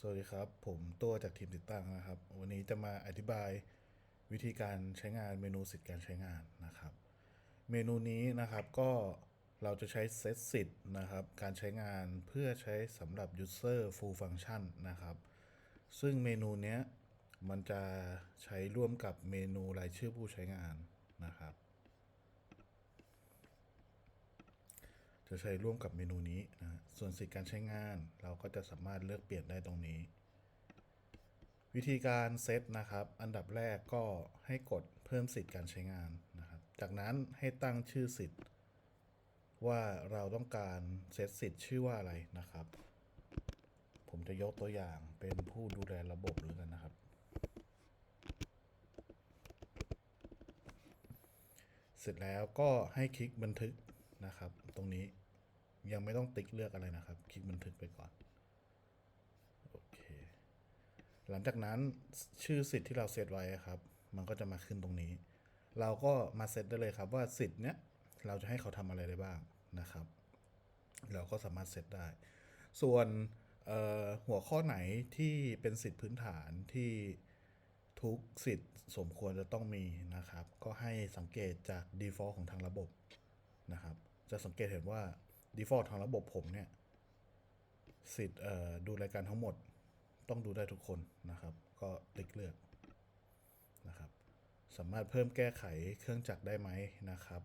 สวัสดีครับ ผมตัวจากทีมติดตั้งนะครับ วันนี้จะมาอธิบายวิธีการใช้งานเมนูสิทธิ์การใช้งานนะครับ เมนูนี้นะครับก็เราจะใช้เซตสิทธิ์นะครับ การใช้งานเพื่อใช้สำหรับ user full function นะครับ ซึ่งเมนูเนี้ยมันจะใช้ร่วมกับเมนูรายชื่อผู้ใช้งานนะครับ จะใช้ร่วมกับเมนูนี้นะส่วนสิทธิการใช้งานเราก็จะสามารถเลือกเปลี่ยนได้ตรงนี้ วิธีการเซตนะครับ อันดับแรกก็ให้กดเพิ่มสิทธิการใช้งานนะครับ จากนั้นให้ตั้งชื่อสิทธิ์ ว่าเราต้องการเซตสิทธิ์ชื่อว่าอะไรนะครับ ผมจะยกตัวอย่างเป็นผู้ดูแลระบบหรือกันนะครับเสร็จแล้วก็ให้คลิกบันทึก นะครับ ตรงนี้ยังไม่ต้องติ๊กเลือกอะไรนะครับ คลิกบันทึกไปก่อน โอเค หลังจากนั้นชื่อสิทธิ์ที่เราเซตไว้ครับ มันก็จะมาขึ้นตรงนี้ เราก็มาเซตได้เลยครับว่าสิทธิ์เนี้ยเราจะให้เขาทำอะไรได้บ้างนะครับ เราก็สามารถเซตได้ ส่วนหัวข้อไหนที่เป็นสิทธิพื้นฐานที่ทุกสิทธิ์สมควรจะต้องมีนะครับ ก็ให้สังเกตจาก default ของทางระบบนะครับ จะสังเกตเห็นว่า default ทางระบบผมเนี่ยสิทธิ์ดูรายการทั้งหมดต้องดูได้ทุกคนนะครับ ก็ติ๊กเลือกนะครับ สามารถเพิ่มแก้ไขเครื่องจักรได้ไหมนะครับ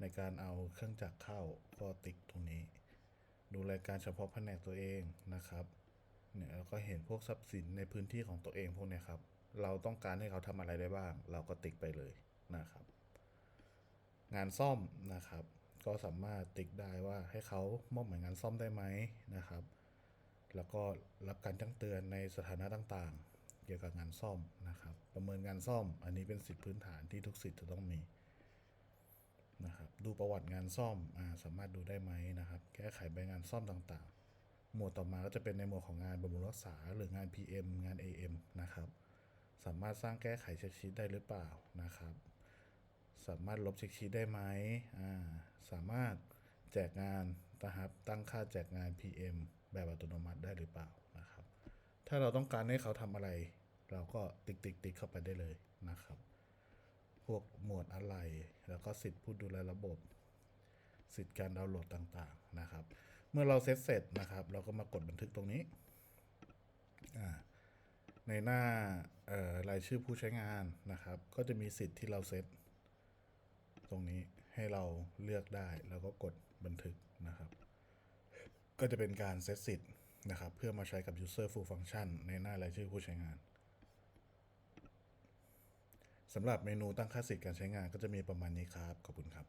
ในการเอาเครื่องจักรเข้าก็ติ๊กตรงนี้ ดูรายการเฉพาะแผนกตัวเองนะครับเนี่ยเราก็เห็นพวกทรัพย์สินในพื้นที่ของตัวเองพวกนี้ครับ เราต้องการให้เขาทำอะไรได้บ้าง เราก็ติ๊กไปเลยนะครับ งานซ่อมนะครับ ก็สามารถติ๊กได้ว่าให้เขามอบหมายงานซ่อมได้ไหมนะครับ แล้วก็รับการแจ้งเตือนในสถานะต่างๆ เกี่ยวกับงานซ่อมนะครับ ประเมินงานซ่อม อันนี้เป็นสิทธิพื้นฐานที่ทุกสิทธิ์จะต้องมีนะครับ ดูประวัติงานซ่อมอาสามารถดูได้ไหมนะครับ แก้ไขใบงานซ่อมต่างๆ หมวดต่อมาก็จะเป็นในหมวดของงานบำรุงรักษาหรืองาน PM งาน AM นะครับ สามารถสร้างแก้ไขเช็คชีตได้หรือเปล่านะครับ สามารถลบเช็คชีตได้ไหมอ่าสามารถแจกงานนะครับตั้งค่าแจกงาน PM แบบอัตโนมัติได้หรือเปล่านะครับ ถ้าเราต้องการให้เขาทำอะไร เราก็ติ๊กติ๊กติ๊กเข้าไปได้เลยนะครับ พวกหมวดอะไร แล้วก็สิทธิ์ผู้ดูแลระบบ สิทธิ์การดาวน์โหลดต่างๆนะครับ เมื่อเราเซตเสร็จนะครับ เราก็มากดบันทึกตรงนี้ ในหน้ารายชื่อผู้ใช้งานนะครับ ก็จะมีสิทธิ์ที่เราเซต ตรงนี้ให้เราเลือกได้แล้วก็กดบันทึกนะครับ ก็จะเป็นการเซตสิทธิ์นะครับ เพื่อมาใช้กับ user full function ในหน้ารายชื่อผู้ใช้งานสำหรับเมนูตั้งค่าสิทธิ์การใช้งานก็จะมีประมาณนี้ครับ ขอบคุณครับ